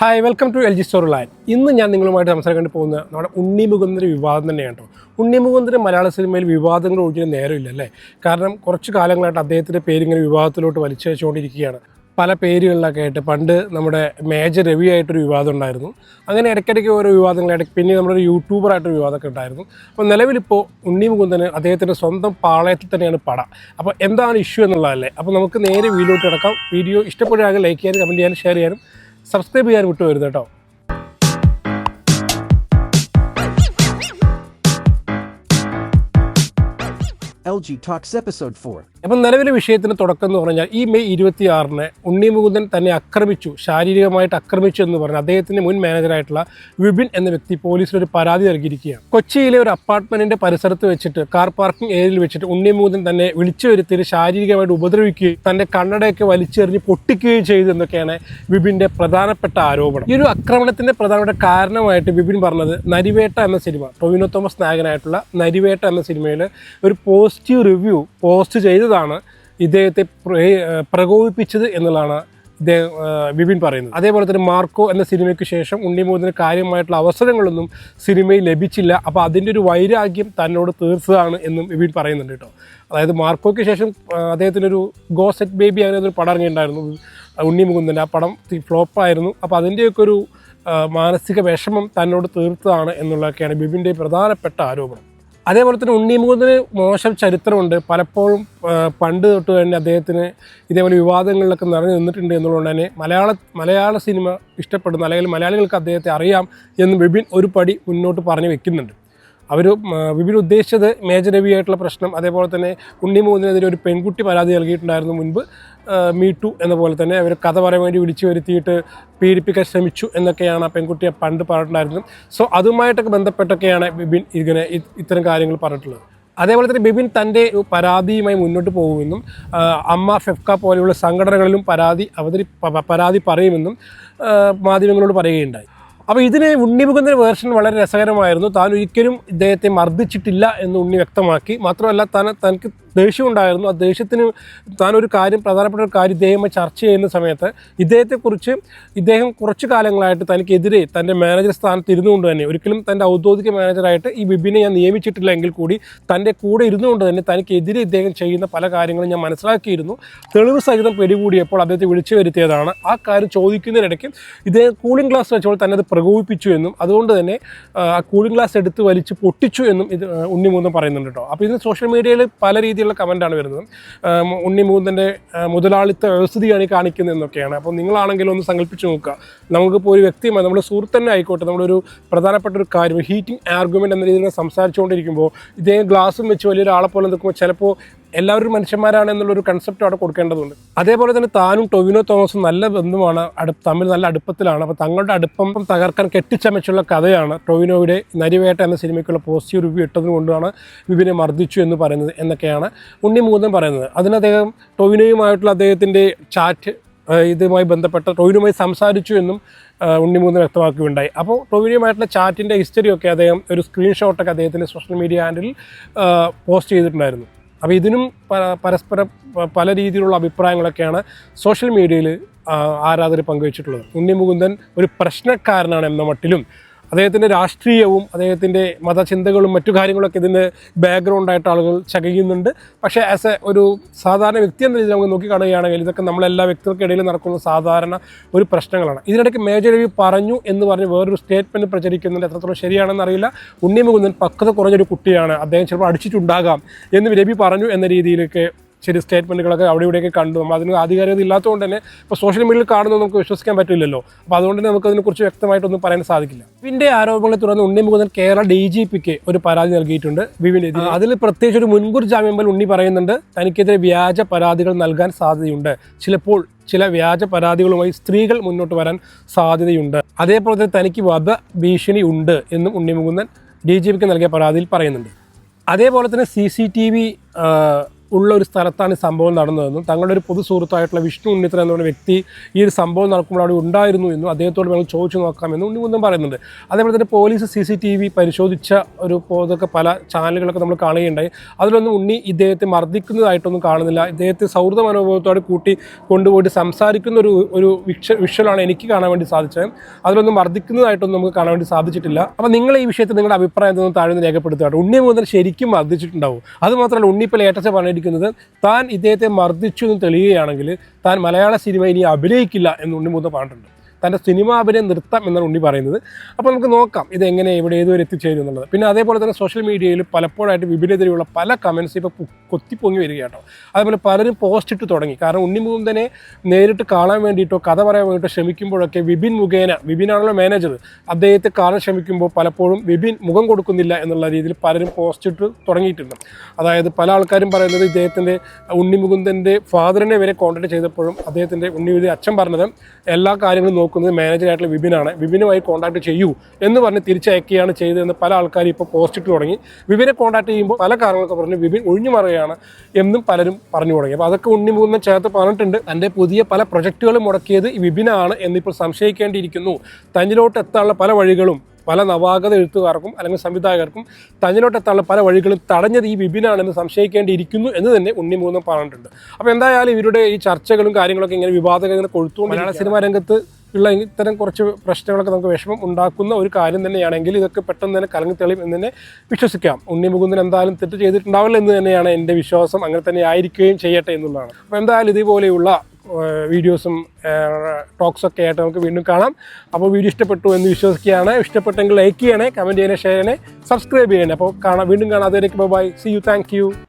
Hi welcome to L G store line ഇന്ന് ഞാൻ നിങ്ങളുമായിട്ട് സംസാരിക്കാൻ പോകുന്നത് നമ്മുടെ ഉണ്ണി മുകുന്ദന്റെ വിവാദം തന്നെയാണ് കേട്ടോ. ഉണ്ണി മുകുന്ദന് മലയാള സിനിമയിൽ വിവാദങ്ങൾ ഒഴിഞ്ഞ നേരമില്ല അല്ലേ? കാരണം കുറച്ച് കാലങ്ങളായിട്ട് അദ്ദേഹത്തിന്റെ പേരിങ്ങനെ വിവാദത്തിലോട്ട് വലിച്ചയച്ചുകൊണ്ടിരിക്കുകയാണ് പല പേരുകളിലൊക്കെ ആയിട്ട് പണ്ട് നമ്മുടെ മേജർ രവി ആയിട്ടൊരു വിവാദം ഉണ്ടായിരുന്നു. അങ്ങനെ ഇടയ്ക്കിടയ്ക്ക് ഓരോ വിവാദങ്ങളായിട്ട് പിന്നെ നമ്മുടെ ഒരു യൂട്യൂബറായിട്ടൊരു വിവാദമൊക്കെ ഉണ്ടായിരുന്നു. അപ്പോൾ നിലവിലിപ്പോൾ ഉണ്ണി മുകുന്ദന് അദ്ദേഹത്തിന്റെ സ്വന്തം പാളയത്തിൽ തന്നെയാണ് പട. അപ്പോൾ എന്താണ് ഇഷ്യൂ എന്നുള്ളതല്ലേ? അപ്പോൾ നമുക്ക് നേരെ വീഡിയോ കിടക്കാം. വീഡിയോ ഇഷ്ടപ്പെടുകയാണെങ്കിൽ ലൈക്ക് ചെയ്യാനും കമന്റ് ചെയ്യാനും ഷെയർ ചെയ്യാനും. സബ്സ്ക്രൈബ് ചെയ്യാൻ വിട്ടു വരുത് കേട്ടോ LG Talks Episode 4. അപ്പം നിലവിലെ വിഷയത്തിന് തുടക്കം എന്ന് പറഞ്ഞാൽ ഈ മെയ് ഇരുപത്തിയാറിന് ഉണ്ണി മുകുന്ദൻ തന്നെ ആക്രമിച്ചു ശാരീരികമായിട്ട് ആക്രമിച്ചു എന്ന് പറഞ്ഞാൽ അദ്ദേഹത്തിന്റെ മുൻ മാനേജറായിട്ടുള്ള വിപിൻ എന്ന വ്യക്തി പോലീസിൽ ഒരു പരാതി നൽകിയിരിക്കുകയാണ് കൊച്ചിയിലെ ഒരു അപ്പാർട്ട്മെന്റിന്റെ പരിസരത്ത് വെച്ചിട്ട് കാർ പാർക്കിംഗ് ഏരിയയിൽ വെച്ചിട്ട് ഉണ്ണി മുകുന്ദൻ തന്നെ വിളിച്ചു വരുത്തി ശാരീരികമായിട്ട് ഉപദ്രവിക്കുകയും തന്റെ കണ്ണടയൊക്കെ വലിച്ചെറിഞ്ഞ് പൊട്ടിക്കുകയും ചെയ്തു എന്നൊക്കെയാണ് വിപിന്റെ പ്രധാനപ്പെട്ട ആരോപണം ഈ ഒരു ആക്രമണത്തിന്റെ പ്രധാനപ്പെട്ട കാരണമായിട്ട് വിപിൻ പറഞ്ഞത് നരിവേട്ട എന്ന സിനിമ ടൊവിനോ തോമസ് നായകനായിട്ടുള്ള നരിവേട്ട എന്ന സിനിമയിൽ ഒരു പോസിറ്റീവ് റിവ്യൂ പോസ്റ്റ് ചെയ്തതാണ് ഇദ്ദേഹത്തെ പ്ര- പ്രകോപിപ്പിച്ചത് എന്നുള്ളതാണ് ഇദ്ദേഹം വിപിൻ പറയുന്നത്. അതേപോലെ തന്നെ മാർക്കോ എന്ന സിനിമയ്ക്ക് ശേഷം ഉണ്ണിമൂന്നിന് കാര്യമായിട്ടുള്ള അവസരങ്ങളൊന്നും സിനിമയിൽ ലഭിച്ചില്ല. അപ്പോൾ അതിന്റെ ഒരു വൈരാഗ്യം തന്നോട് തീർത്തതാണ് എന്നും വിപിൻ പറയുന്നുണ്ട് കേട്ടോ. അതായത് മാർക്കോയ്ക്ക് ശേഷം അദ്ദേഹത്തിനൊരു ഗോസെറ്റ് ബേബി അങ്ങനെ ഒരു പടം ഇറങ്ങിയിട്ടുണ്ടായിരുന്നു. ഉണ്ണി മുകുന്ദന്റെ ആ പടം ഫ്ലോപ്പായിരുന്നു. അപ്പോൾ അതിന്റെയൊക്കെ ഒരു മാനസിക വിഷമം തന്നോട് തീർത്തതാണ് എന്നുള്ളതൊക്കെയാണ് ബിബിന്റെ പ്രധാനപ്പെട്ട ആരോപണം. അതേപോലെ തന്നെ ഉണ്ണി മുകുന്ദന് മോശം ചരിത്രമുണ്ട്. പലപ്പോഴും പണ്ട് തൊട്ട് തന്നെ അദ്ദേഹത്തിന് ഇതേപോലെ വിവാദങ്ങളിലൊക്കെ നിറഞ്ഞു നിന്നിട്ടുണ്ട് എന്നുള്ളതുകൊണ്ട് തന്നെ മലയാള മലയാള സിനിമ ഇഷ്ടപ്പെടുന്ന അല്ലെങ്കിൽ മലയാളികൾക്ക് അദ്ദേഹത്തെ അറിയാം എന്ന് ബിബിൻ ഒരു പടി മുന്നോട്ട് പറഞ്ഞു വെക്കുന്നുണ്ട്. അവർ വിപിൻ ഉദ്ദേശിച്ചത് മേജർ രവി ആയിട്ടുള്ള പ്രശ്നം അതേപോലെ തന്നെ ഉണ്ണി മുകുന്ദനെതിരെ ഒരു പെൺകുട്ടി പരാതി നൽകിയിട്ടുണ്ടായിരുന്നു മുൻപ് മീട്ടു എന്ന പോലെ തന്നെ അവർ കഥ പറയാൻ വേണ്ടി വിളിച്ചു വരുത്തിയിട്ട് പീഡിപ്പിക്കാൻ ശ്രമിച്ചു എന്നൊക്കെയാണ് ആ പെൺകുട്ടിയെ പണ്ട് പറഞ്ഞിട്ടുണ്ടായിരുന്നത്. സോ അതുമായിട്ടൊക്കെ ബന്ധപ്പെട്ടൊക്കെയാണ് വിപിൻ ഇങ്ങനെ ഇത്തരം കാര്യങ്ങൾ പറഞ്ഞിട്ടുള്ളത്. അതേപോലെ തന്നെ ബിബിൻ തന്റെ പരാതിയുമായി മുന്നോട്ട് പോകുമെന്നും അമ്മ ഫെഫ്ക പോലെയുള്ള സംഘടനകളിലും പരാതി അവതരി പരാതി പറയുമെന്നും മാധ്യമങ്ങളോട് പറയുകയുണ്ടായി. അപ്പോൾ ഇതിന് ഉണ്ണി മുകുന്ദന്റെ വേർഷൻ വളരെ രസകരമായിരുന്നു. താൻ ഒരിക്കലും ഇദ്ദേഹത്തെ മർദ്ദിച്ചിട്ടില്ല എന്ന് ഉണ്ണി വ്യക്തമാക്കി. മാത്രമല്ല താൻ തനിക്ക് ദേഷ്യമുണ്ടായിരുന്നു. ആ ദേഷ്യത്തിന് താനൊരു കാര്യം പ്രധാനപ്പെട്ട ഒരു കാര്യം ഇദ്ദേഹമായി ചർച്ച ചെയ്യുന്ന സമയത്ത് ഇദ്ദേഹത്തെക്കുറിച്ച് ഇദ്ദേഹം കുറച്ച് കാലങ്ങളായിട്ട് തനിക്കെതിരെ തന്റെ മാനേജർ സ്ഥാനത്ത് ഇരുന്നുകൊണ്ട് തന്നെ ഒരിക്കലും തന്റെ ഔദ്യോഗിക മാനേജറായിട്ട് ഈ ബിബിനെ ഞാൻ നിയമിച്ചിട്ടില്ല എങ്കിൽ കൂടി തന്റെ കൂടെ ഇരുന്നുകൊണ്ട് തന്നെ തനിക്കെതിരെ ഇദ്ദേഹം ചെയ്യുന്ന പല കാര്യങ്ങളും ഞാൻ മനസ്സിലാക്കിയിരുന്നു. തെളിവ് സഹിതം പിടികൂടിയപ്പോൾ അദ്ദേഹത്തെ വിളിച്ചു വരുത്തിയതാണ്. ആ കാര്യം ചോദിക്കുന്നതിനിടയ്ക്ക് ഇദ്ദേഹം കൂളിംഗ് ഗ്ലാസ് വെച്ചപ്പോൾ തന്നെ അത് പ്രകോപിപ്പിച്ചു എന്നും അതുകൊണ്ട് തന്നെ ആ, കൂളിംഗ് ഗ്ലാസ് എടുത്ത് വലിച്ച് പൊട്ടിച്ചു എന്നും ഇത് ഉണ്ണിമൂന്നും ഉണ്ണി പറയുന്നുണ്ട് കേട്ടോ. അപ്പോൾ ഇതിന് സോഷ്യൽ മീഡിയയിൽ പല രീതിയിലുള്ള കമന്റാണ് വരുന്നത്. ഉണ്ണി മുകുന്ദന്റെ മുതലാളിത്ത വ്യവസ്ഥിതിയാണ് ഈ കാണിക്കുന്നത് എന്നൊക്കെയാണ്. അപ്പോൾ നിങ്ങളാണെങ്കിലും ഒന്ന് സങ്കല്പിച്ച് നോക്കുക. നമുക്കിപ്പോൾ ഒരു വ്യക്തിയുമായി നമ്മുടെ സുഹൃത്ത് തന്നെ ആയിക്കോട്ടെ നമ്മളൊരു പ്രധാനപ്പെട്ട ഒരു കാര്യം ഹീറ്റിംഗ് ആർഗ്യുമെന്റ് എന്ന രീതിയിൽ സംസാരിച്ചുകൊണ്ടിരിക്കുമ്പോൾ ഇദ്ദേഹം ഗ്ലാസും വെച്ച് വലിയൊരാളെ പോലെ നിൽക്കുമ്പോൾ ചിലപ്പോൾ എല്ലാവരും മനുഷ്യന്മാരാണ് എന്നുള്ളൊരു കൺസെപ്റ്റ് അവിടെ കൊടുക്കേണ്ടതുണ്ട്. അതേപോലെ തന്നെ താനും ടൊവിനോ തോമസും നല്ല ബന്ധുമാണ് അടുപ്പ് തമ്മിൽ നല്ല അടുപ്പത്തിലാണ്. അപ്പോൾ തങ്ങളുടെ അടുപ്പം തകർക്കാൻ കെട്ടിച്ചമച്ചുള്ള കഥയാണ് ടൊവിനോയുടെ നരിവേട്ട എന്ന സിനിമയ്ക്കുള്ള പോസിറ്റീവ് റിവ്യൂ ഇട്ടത് കൊണ്ടാണ് വിപിനെ മർദ്ദിച്ചു എന്ന് പറയുന്നത് എന്നൊക്കെയാണ് ഉണ്ണി മൂന്നൻ പറയുന്നത്. അതിന് അദ്ദേഹം ടൊവിനോയുമായിട്ടുള്ള അദ്ദേഹത്തിന്റെ ചാറ്റ് ഇതുമായി ബന്ധപ്പെട്ട ടൊവിനുമായി സംസാരിച്ചു എന്നും ഉണ്ണിമൂന്ന് വ്യക്തമാക്കുകയുണ്ടായി. അപ്പോൾ ടൊവിനുമായിട്ടുള്ള ചാറ്റിന്റെ ഹിസ്റ്ററിയൊക്കെ അദ്ദേഹം ഒരു സ്ക്രീൻഷോട്ടൊക്കെ അദ്ദേഹത്തിന്റെ സോഷ്യൽ മീഡിയ ഹാൻഡിൽ പോസ്റ്റ് ചെയ്തിട്ടുണ്ടായിരുന്നു. അപ്പോൾ ഇതിനും പരസ്പരം പല രീതിയിലുള്ള അഭിപ്രായങ്ങളൊക്കെയാണ് സോഷ്യൽ മീഡിയയിൽ ആരാധകർ പങ്കുവച്ചിട്ടുള്ളത്. ഉണ്ണി മുകുന്ദൻ ഒരു പ്രശ്നക്കാരനാണ് എന്ന മട്ടിലും അദ്ദേഹത്തിന്റെ രാഷ്ട്രീയവും അദ്ദേഹത്തിന്റെ മതചിന്തകളും മറ്റു കാര്യങ്ങളൊക്കെ ഇതിന്റെ ബാക്ക്ഗ്രൗണ്ടായിട്ട് ആളുകൾ ചകയുന്നുണ്ട് പക്ഷേ ആസ് എ ഒരു സാധാരണ വ്യക്തി എന്ന രീതിയിൽ നമുക്ക് നോക്കിക്കാണുകയാണെങ്കിൽ ഇതൊക്കെ നമ്മളെല്ലാ വ്യക്തികൾക്കിടയിൽ നടക്കുന്ന സാധാരണ ഒരു പ്രശ്നങ്ങളാണ്. ഇതിനിടയ്ക്ക് മേജർ രവി പറഞ്ഞു എന്ന് പറഞ്ഞ് വേറൊരു സ്റ്റേറ്റ്മെന്റ് പ്രചരിക്കുന്നുണ്ട്. എത്രത്തോളം ശരിയാണെന്ന് അറിയില്ല. ഉണ്ണിമുകുന്ദൻ പക്വത കുറഞ്ഞൊരു കുട്ടിയാണ്. അദ്ദേഹം ചിലപ്പോൾ അടിച്ചിട്ടുണ്ടാകാം. എന്ന് രവി പറഞ്ഞു എന്ന രീതിയിലൊക്കെ ശരി സ്റ്റേറ്റ്മെന്റുകളൊക്കെ അവിടെ ഇവിടെയൊക്കെ കണ്ടു. നമ്മൾ അതിന് ആധികാരികത ഇല്ലാത്തതുകൊണ്ട് തന്നെ ഇപ്പോൾ സോഷ്യൽ മീഡിയയിൽ കാണുന്നത് നമുക്ക് വിശ്വസിക്കാൻ പറ്റില്ലല്ലോ. അപ്പോൾ അതുകൊണ്ട് തന്നെ നമുക്ക് അതിനെക്കുറിച്ച് വ്യക്തമായിട്ടൊന്നും പറയാൻ സാധിക്കില്ല. വിവിന്റെ ആരോപണങ്ങളെ തുടർന്ന് ഉണ്ണി മുകുന്ദൻ കേരള ഡി ജി പിക്ക് ഒരു പരാതി നൽകിയിട്ടുണ്ട്. വിവിൻ അതിൽ പ്രത്യേകിച്ച് ഒരു മുൻകൂർ ജാമ്യം പോലെ ഉണ്ണി പറയുന്നുണ്ട്. തനിക്കെതിരെ വ്യാജ പരാതികൾ നൽകാൻ സാധ്യതയുണ്ട്. ചിലപ്പോൾ ചില വ്യാജ പരാതികളുമായി സ്ത്രീകൾ മുന്നോട്ട് വരാൻ സാധ്യതയുണ്ട്. അതേപോലെ തന്നെ തനിക്ക് വധ ഭീഷണി ഉണ്ട് എന്നും ഉണ്ണി മുകുന്ദൻ ഡി ജി പിക്ക് നൽകിയ പരാതിയിൽ പറയുന്നുണ്ട്. അതേപോലെ തന്നെ സി സി ടി വി ഉള്ള ഒരു സ്ഥലത്താണ് ഈ സംഭവം നടന്നതെന്നും തങ്ങളുടെ ഒരു പൊതു സുഹൃത്തായിട്ടുള്ള വിഷ്ണു ഉണ്ണിത്ര എന്ന വ്യക്തി ഈ ഒരു സംഭവം നടക്കുമ്പോൾ അവിടെ ഉണ്ടായിരുന്നു എന്നും അദ്ദേഹത്തോട് ഞങ്ങൾ ചോദിച്ചു നോക്കാമെന്നും ഉണ്ണിമുന്തൻ പറയുന്നുണ്ട്. അതേപോലെ തന്നെ police C C T V പരിശോധിച്ച ഒരു പോ- പല ചാനലുകളൊക്കെ നമ്മൾ കാണുകയുണ്ടായി. അതിലൊന്നും ഉണ്ണി ഇദ്ദേഹത്തെ മർദ്ദിക്കുന്നതായിട്ടൊന്നും കാണുന്നില്ല. ഇദ്ദേഹത്തെ സൗഹൃദ മനോഭാവത്തോടെ കൂട്ടി കൊണ്ടുപോയിട്ട് സംസാരിക്കുന്ന ഒരു ഒരു വിക്ഷ വിഷ്വലാണ് എനിക്ക് കാണാൻ വേണ്ടി സാധിച്ചത്. അതിലൊന്നും മർദ്ദിക്കുന്നതായിട്ടൊന്നും നമുക്ക് കാണാൻ വേണ്ടി സാധിച്ചിട്ടില്ല. അപ്പോൾ നിങ്ങൾ ഈ വിഷയത്തിൽ നിങ്ങളുടെ അഭിപ്രായം താഴെ നിന്ന് രേഖപ്പെടുത്തുകയാണ് ഉണ്ണി മുതൽ ശരിക്കും മർദ്ദിച്ചിട്ടുണ്ടാവും. അതുമാത്രമല്ല മാത്രമല്ല ഉണ്ണി ലേറ്റസ്റ്റ് പറഞ്ഞിരിക്കുന്നത് താൻ ഇദ്ദേഹത്തെ മർദ്ദിച്ചു എന്ന് തെളിയുകയാണെങ്കിൽ താൻ മലയാള സിനിമ ഇനി അഭിനയിക്കില്ല എന്ന് ഉണ്ണിമൂന്ന് പാട്ടുണ്ട്. തന്റെ സിനിമ അഭിനയം നൃത്തം എന്നാണ് ഉണ്ണി പറയുന്നത്. അപ്പോൾ നമുക്ക് നോക്കാം ഇത് എങ്ങനെ ഇവിടെ ഏതുവരെ എത്തിച്ചേരും എന്നുള്ളത്. പിന്നെ അതേപോലെ തന്നെ സോഷ്യൽ മീഡിയയിൽ പലപ്പോഴായിട്ട് വിപുലതിരെയുള്ള പല കമൻസ് ഇപ്പോൾ കൊത്തിപ്പൊങ്ങി വരിക കേട്ടോ അതേപോലെ പലരും പോസ്റ്റ് ഇട്ട് തുടങ്ങി. കാരണം ഉണ്ണി മുകുന്ദനെ നേരിട്ട് കാണാൻ വേണ്ടിയിട്ടോ കഥ പറയാൻ വേണ്ടിയിട്ടോ ശ്രമിക്കുമ്പോഴൊക്കെ വിപിൻ മുഖേന വിപിനാണല്ലോ മാനേജർ അദ്ദേഹത്തെ കാണാൻ ശ്രമിക്കുമ്പോൾ പലപ്പോഴും വിപിൻ മുഖം കൊടുക്കുന്നില്ല എന്നുള്ള രീതിയിൽ പലരും പോസ്റ്റ് ഇട്ട് തുടങ്ങിയിട്ടുണ്ട്. അതായത് പല ആൾക്കാരും പറയുന്നത് ഇദ്ദേഹത്തിന്റെ ഉണ്ണി മുകുന്ദന്റെ ഫാദറിനെ വരെ കോൺടാക്ട് ചെയ്തപ്പോഴും അദ്ദേഹത്തിന്റെ ഉണ്ണിയുടെ അച്ഛൻ പറഞ്ഞത് എല്ലാ കാര്യങ്ങളും നോക്കുന്നത് മാനേജറായിട്ടുള്ള വിപിനാണ്. വിപിനുമായി കോൺടാക്ട് ചെയ്യൂ എന്ന് പറഞ്ഞ് തിരിച്ചയക്കുകയാണ് ചെയ്തതെന്ന് പല ആൾക്കാരും ഇപ്പോൾ പോസ്റ്റ് ഇട്ട് തുടങ്ങി. വിപിനെ കോൺടാക്ട് ചെയ്യുമ്പോൾ പല കാരണങ്ങളൊക്കെ പറഞ്ഞ് വിപിൻ ഒഴിഞ്ഞു മറുകയാണ് എന്നും പലരും പറഞ്ഞു തുടങ്ങി. അപ്പോൾ അതൊക്കെ ഉണ്ണി മുകുന്ദൻ ചേർത്ത് പറഞ്ഞിട്ടുണ്ട്. തന്റെ പുതിയ പല പ്രൊജക്റ്റുകളും മുടക്കിയത് വിപിനാണ് എന്നിപ്പോൾ സംശയിക്കേണ്ടിയിരിക്കുന്നു. തന്നിലോട്ട് എത്താനുള്ള പല വഴികളും പല നവാഗത എഴുത്തുകാർക്കും അല്ലെങ്കിൽ സംവിധായകർക്കും തന്നിലോട്ട് എത്താനുള്ള പല വഴികളും തടഞ്ഞത് ഈ വിപിനാണെന്ന് സംശയിക്കേണ്ടിയിരിക്കുന്നു എന്ന് തന്നെ ഉണ്ണി മൂന്നും പറഞ്ഞിട്ടുണ്ട്. അപ്പോൾ എന്തായാലും ഇവരുടെ ഈ ചർച്ചകളും കാര്യങ്ങളൊക്കെ ഇങ്ങനെ വിവാദങ്ങൾ കൊഴുത്തു മലയാള സിനിമാ രംഗത്ത് ഉള്ള ഇത്തരം കുറച്ച് പ്രശ്നങ്ങളൊക്കെ നമുക്ക് വിഷമം ഉണ്ടാക്കുന്ന ഒരു കാര്യം തന്നെയാണെങ്കിൽ ഇതൊക്കെ പെട്ടെന്ന് തന്നെ കലങ്ങി തെളിയും എന്ന് തന്നെ വിശ്വസിക്കാം. ഉണ്ണി മുകുന്ദൻ എന്തായാലും തെറ്റ് ചെയ്തിട്ടുണ്ടാവില്ല എന്ന് തന്നെയാണ് എന്റെ വിശ്വാസം. അങ്ങനെ തന്നെ ആയിരിക്കുകയും ചെയ്യട്ടെ എന്നുള്ളതാണ്. അപ്പോൾ എന്തായാലും ഇതുപോലെയുള്ള വീഡിയോസും ടോക്സൊക്കെ ആയിട്ട് നമുക്ക് വീണ്ടും കാണാം. അപ്പോൾ വീഡിയോ ഇഷ്ടപ്പെട്ടു എന്ന് വിശ്വസിക്കുകയാണ്. ഇഷ്ടപ്പെട്ടെങ്കിൽ ലൈക്ക് ചെയ്യണേ കമന്റ് ചെയ്യണേ ഷെയർ ചെയ്യണേ സബ്സ്ക്രൈബ് ചെയ്യണേ. അപ്പോൾ കാണാം വീണ്ടും കാണാം. അതിലേക്ക് ബൈ സി യു താങ്ക്